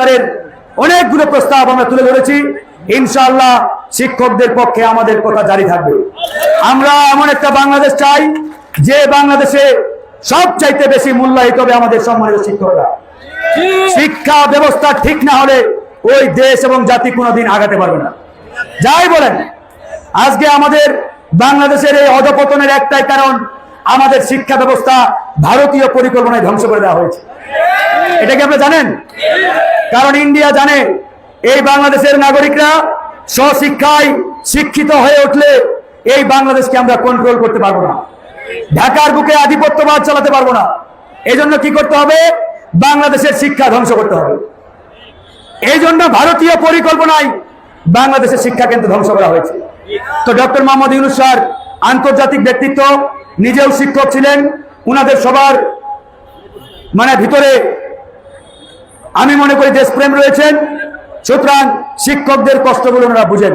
সংস্কারের অনেকগুলো প্রস্তাব আমরা তুলে ধরেছি। ইনশাআল্লাহ শিক্ষকদের পক্ষে আমাদের কথা জারি থাকবে। আমরা এমন একটা বাংলাদেশ চাই, যে বাংলাদেশে সবচাইতে বেশি মূল্যায়িত হবে আমাদের সম্মানিত শিক্ষকরা। শিক্ষা ব্যবস্থা ঠিক না হলে ওই দেশ এবং জাতি কোনোদিন আগাতে পারবে না। যাই বলেন, আজকে আমাদের বাংলাদেশের এই অধপতনের একটাই কারণ আমাদের শিক্ষা ব্যবস্থা ভারতীয় পরিকল্পনায় ধ্বংস করে দেওয়া হয়েছে। এটা কি আপনি জানেন? কারণ ইন্ডিয়া জানে, এই বাংলাদেশের নাগরিকরা স্বশিক্ষায় শিক্ষিত হয়ে উঠলে এই বাংলাদেশকে আমরা কন্ট্রোল করতে পারব না। ঢাকার বুকে আধিপত্যবাদ চালাতে পারব না। এই জন্য কি করতে হবে? বাংলাদেশের শিক্ষা ধ্বংস করতে হবে। এই জন্য ভারতীয় পরিকল্পনায় বাংলাদেশের শিক্ষা কেন্দ্র ধ্বংস করা হয়েছে। তো ডক্টর মোহাম্মদ ইউনুস স্যার, আন্তর্জাতিক ব্যক্তিত্ব, নিজেও শিক্ষক ছিলেন, উনাদের সবার মানে ভিতরে আমি মনে করি দেশপ্রেম রয়েছেন সুতরাং শিক্ষকদের কষ্টগুলো ওনারা বুঝেন।